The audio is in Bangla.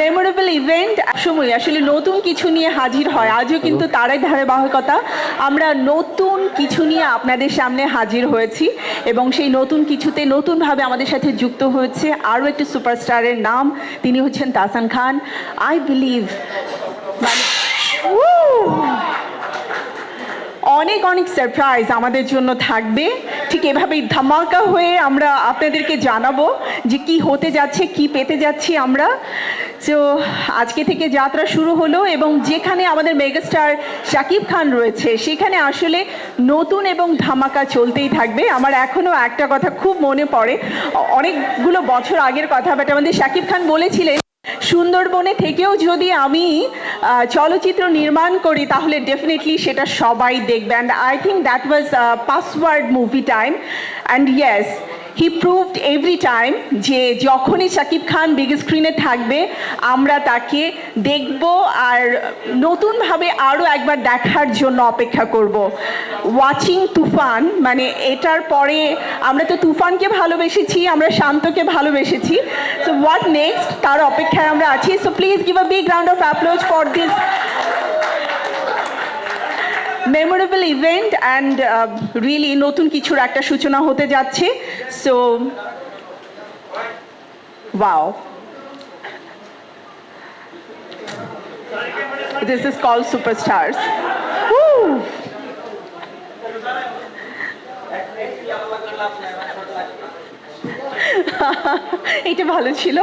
মেমোরেবল ইভেন্ট সময় আসলে নতুন কিছু নিয়ে হাজির হয়। আজও কিন্তু তারাই ধারাবাহিকতা আমরা নতুন কিছু নিয়ে আপনাদের সামনে হাজির হয়েছি এবং সেই নতুন কিছুতে নতুনভাবে আমাদের সাথে যুক্ত হয়েছে আরও একটি সুপারস্টারের নাম। তিনি হচ্ছেন তাসান খান। আই বিলিভ অনেক অনেক সারপ্রাইজ আমাদের জন্য থাকবে। ঠিক এভাবেই ধামাকা হয়ে আমরা আপনাদেরকে জানাব যে কি হতে যাচ্ছে, কি পেতে যাচ্ছি আমরা। তো আজকে থেকে যাত্রা শুরু হলো এবং যেখানে আমাদের মেগাস্টার শাকিব খান রয়েছে, সেখানে আসলে নতুন এবং ধামাকা চলতেই থাকবে। আমার এখনও একটা কথা খুব মনে পড়ে। অনেকগুলো বছর আগের কথা বাট আমাদের শাকিব খান বলেছিলেন সুন্দরবনে থেকেও যদি আমি চলচ্চিত্র নির্মাণ করি, তাহলে ডেফিনেটলি সেটা সবাই দেখবে। And I think that was Password movie time and yes he proved every time যে যখনই শাকিব খান বিগ স্ক্রিনে থাকবে, আমরা তাকে দেখব আর নতুনভাবে আরও একবার দেখার জন্য অপেক্ষা করব। ওয়াচিং তুফান মানে এটার পরে আমরা তো তুফানকে ভালোবেসেছি, আমরা শান্তকে ভালোবেসেছি। সো হোয়াট নেক্সট তার অপেক্ষায় আমরা আছি। So please give a big round of applause for this memorable event and really নতুন কিছুর একটা সূচনা হতে যাচ্ছে। So wow This is called Superstars. এটা ভালো ছিল।